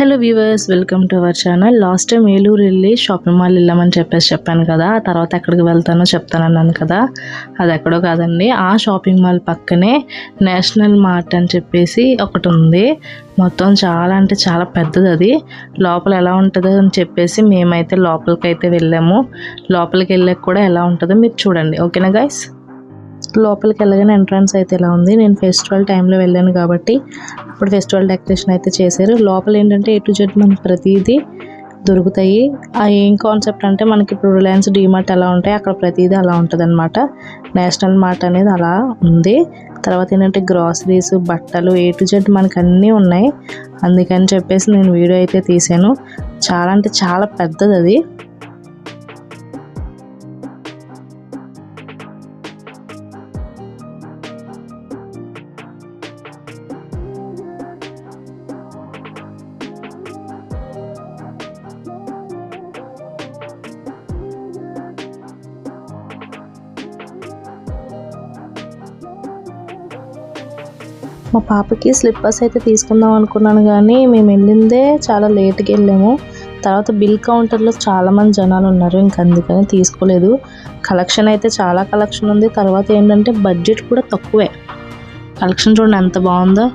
Hello viewers welcome to our channel. Last time Eluru వెళ్ళి shopping mall వెళ్ళామని చెప్పేసి చెప్పాను కదా ఆ తర్వాత ఎక్కడికి వెళ్తానో చెప్తానన్నాను కదా అది ఎక్కడో కాదండి. ఆ షాపింగ్ మాల్ పక్కనే నేషనల్ మార్ట్ అని చెప్పేసి ఒకటి ఉంది. మొత్తం చాలా అంటే చాలా పెద్దది అది. లోపల ఎలా ఉంటుందో అని చెప్పేసి మేమైతే లోపలికి అయితే వెళ్ళాము. లోపలికి వెళ్ళాక కూడా ఎలా ఉంటుందో మీరు చూడండి. ఓకేనా గైస్ లోపలికి వెళ్ళగానే ఎంట్రన్స్ అయితే ఇలా ఉంది. నేను ఫెస్టివల్ టైంలో వెళ్ళాను కాబట్టి ఇప్పుడు ఫెస్టివల్ డెకరేషన్ అయితే చేశారు. లోపల ఏంటంటే ఏ టు జెడ్ మనకి ప్రతిదీ దొరుకుతాయి. ఆ ఏం కాన్సెప్ట్ అంటే మనకి ఇప్పుడు రిలయన్స్ డీమార్ట్ ఎలా ఉంటాయి అక్కడ ప్రతిదీ అలా ఉంటుంది అనమాట నేషనల్ మార్ట్ అనేది అలా ఉంది. తర్వాత ఏంటంటే గ్రాసరీస్ బట్టలు ఏ టు జెడ్ మనకు అన్నీ ఉన్నాయి. అందుకని చెప్పేసి నేను వీడియో అయితే తీసాను చాలా అంటే చాలా పెద్దది అది. మా పాపకి స్లిప్పర్స్ అయితే తీసుకుందాం అనుకున్నాను కానీ మేము వెళ్ళిందే చాలా లేట్కి వెళ్ళాము. తర్వాత బిల్ కౌంటర్లో చాలామంది జనాలు ఉన్నారు ఇంక అందుకని తీసుకోలేదు. కలెక్షన్ అయితే చాలా కలెక్షన్ ఉంది. తర్వాత ఏంటంటే బడ్జెట్ కూడా తక్కువే. కలెక్షన్ చూడండి ఎంత బాగుందో.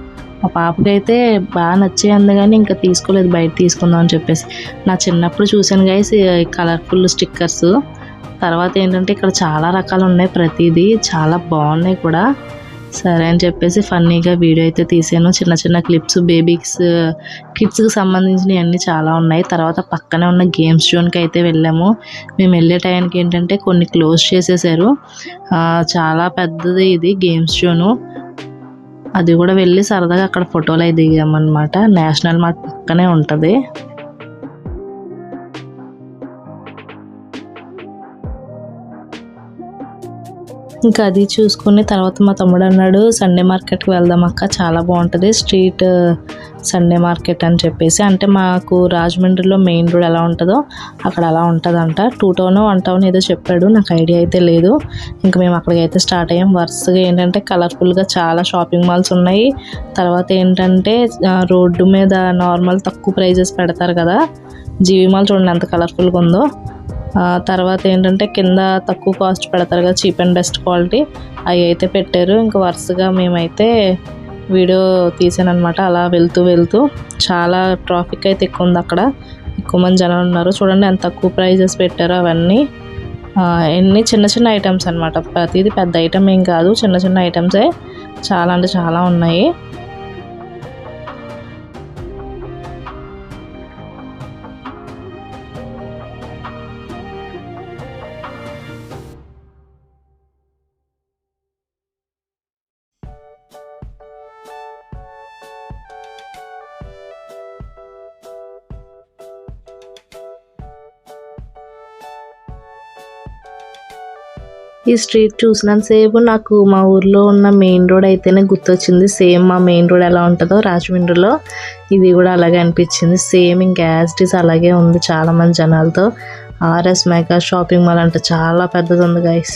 మా పాపకి అయితే బాగా నచ్చే అంది కానీ ఇంకా తీసుకోలేదు బయట తీసుకుందాం అని చెప్పేసి. నా చిన్నప్పుడు చూశాను గైస్ కలర్ఫుల్ స్టిక్కర్స్ తర్వాత ఏంటంటే ఇక్కడ చాలా రకాలు ఉన్నాయి ప్రతిదీ చాలా బాగున్నాయి కూడా. సరే అని చెప్పేసి ఫన్నీగా వీడియో అయితే తీసాను. చిన్న చిన్న క్లిప్స్ బేబీస్ కిడ్స్కి సంబంధించినవి అన్నీ చాలా ఉన్నాయి. తర్వాత పక్కనే ఉన్న గేమ్స్ జోన్కి అయితే వెళ్ళాము. మేము వెళ్ళే టైంకి ఏంటంటే కొన్ని క్లోజ్ చేసేసారు. చాలా పెద్దది ఇది గేమ్స్ జోను అది కూడా వెళ్ళి సరదాగా అక్కడ ఫోటోలు అవి దిగామన్నమాట. నేషనల్ మార్ట్ పక్కనే ఉంటుంది. ఇంకా అది చూసుకుని తర్వాత మా తమ్ముడు అన్నాడు సండే మార్కెట్కి వెళ్దాం అక్క చాలా బాగుంటుంది స్ట్రీట్ సండే మార్కెట్ అని చెప్పేసి. అంటే మాకు రాజమండ్రిలో మెయిన్ రోడ్ ఎలా ఉంటుందో అక్కడ అలా ఉంటుందంట. టూ టౌన్ వన్ టౌన్ ఏదో చెప్పాడు నాకు ఐడియా అయితే లేదు. ఇంకా మేము అక్కడికి అయితే స్టార్ట్ అయ్యాం. వరుసగా ఏంటంటే కలర్ఫుల్గా చాలా షాపింగ్ మాల్స్ ఉన్నాయి. తర్వాత ఏంటంటే రోడ్డు మీద నార్మల్ తక్కువ ప్రైజెస్ పెడతారు కదా జీవి మాల్ చూడండి ఎంత కలర్ఫుల్గా ఉందో. తర్వాత ఏంటంటే కింద తక్కువ కాస్ట్ పెడతారు కదా చీప్ అండ్ బెస్ట్ క్వాలిటీ అవి అయితే పెట్టారు. ఇంకా వరుసగా మేమైతే వీడియో తీసాను అనమాట అలా వెళ్తూ వెళ్తూ చాలా ట్రాఫిక్ అయితే ఎక్కువ ఉంది అక్కడ. ఎక్కువ మంది జనాలు ఉన్నారు. చూడండి ఎంత తక్కువ ప్రైజెస్ పెట్టారో అవన్నీ. ఎన్ని చిన్న చిన్న ఐటమ్స్ అనమాట ప్రతిదీ పెద్ద ఐటమ్ ఏం కాదు. చిన్న చిన్న ఐటమ్సే చాలా అంటే చాలా ఉన్నాయి. ఈ స్ట్రీట్ చూసినంతసేపు నాకు మా ఊర్లో ఉన్న మెయిన్ రోడ్ అయితేనే గుర్తొచ్చింది. సేమ్ మా మెయిన్ రోడ్ ఎలా ఉంటుందో రాజమండ్రిలో ఇది కూడా అలాగే అనిపించింది. సేమ్ ఇంకా యాజ్ ఈస్ అలాగే ఉంది చాలా మంది జనాలతో. ఆర్ఎస్ మెగా షాపింగ్ మాల్ అంటే చాలా పెద్దది ఉంది గైస్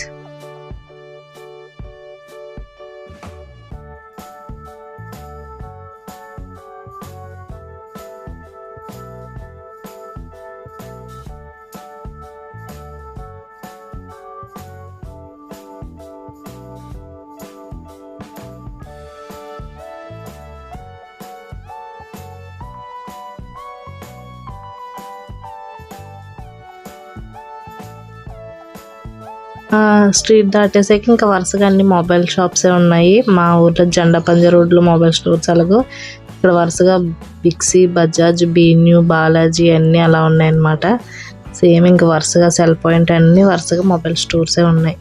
స్ట్రీట్ దాటేసాక ఇంకా వరుసగా అన్ని మొబైల్ షాప్సే ఉన్నాయి. మా ఊర్లో జెండా పంజ రోడ్లో మొబైల్ స్టోర్స్ అలాగో ఇక్కడ వరుసగా బిక్సీ బజాజ్ బీన్యూ బాలాజీ అన్నీ అలా ఉన్నాయన్నమాట. సేమ్ ఇంకా వరుసగా సెల్ పాయింట్ అన్నీ వరుసగా మొబైల్ స్టోర్సే ఉన్నాయి.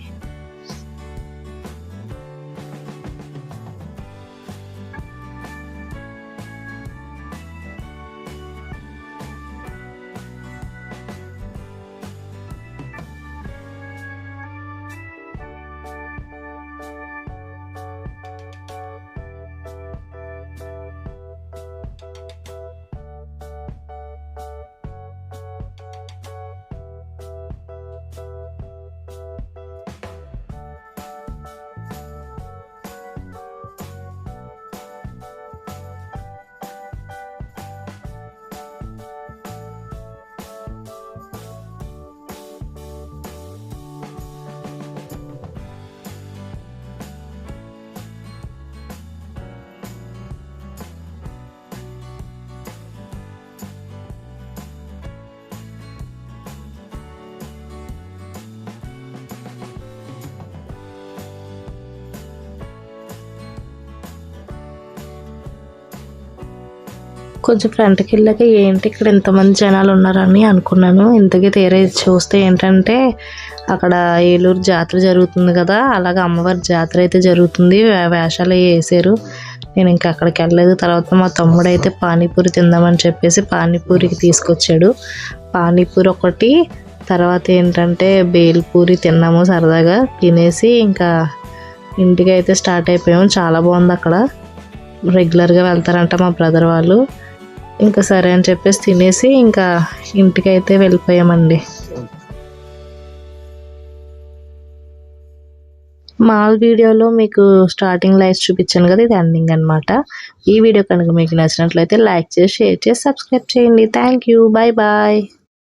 కొంచెం ఫ్రంట్కి వెళ్ళాక ఏంటి ఇక్కడ ఇంతమంది జనాలు ఉన్నారని అనుకున్నాను. ఇంతకీ తీరే చూస్తే ఏంటంటే అక్కడ ఏలూరు జాతర జరుగుతుంది కదా అలాగే అమ్మవారి జాతర అయితే జరుగుతుంది. వేషాలు అవి వేసారు. నేను ఇంకా అక్కడికి వెళ్ళలేదు. తర్వాత మా తమ్ముడు అయితే పానీపూరి తిందామని చెప్పేసి పానీపూరికి తీసుకొచ్చాడు. పానీపూరి ఒకటి తర్వాత ఏంటంటే బేల్పూరి తిన్నాము సరదాగా. తినేసి ఇంకా ఇంటికి అయితే స్టార్ట్ అయిపోయాము. చాలా బాగుంది అక్కడ. రెగ్యులర్గా వెళ్తారంట మా బ్రదర్ వాళ్ళు. ఇంకా సరే అని చెప్పేసి తినేసి ఇంకా ఇంటికి అయితే వెళ్ళిపోయామండి. మాల్ వీడియోలో మీకు స్టార్టింగ్ లైఫ్ చూపించాను కదా ఇది ఎండింగ్ అన్నమాట. ఈ వీడియో కనుక మీకు నచ్చినట్లయితే లైక్ చేసి షేర్ చేసి సబ్స్క్రైబ్ చేయండి. Thank you bye bye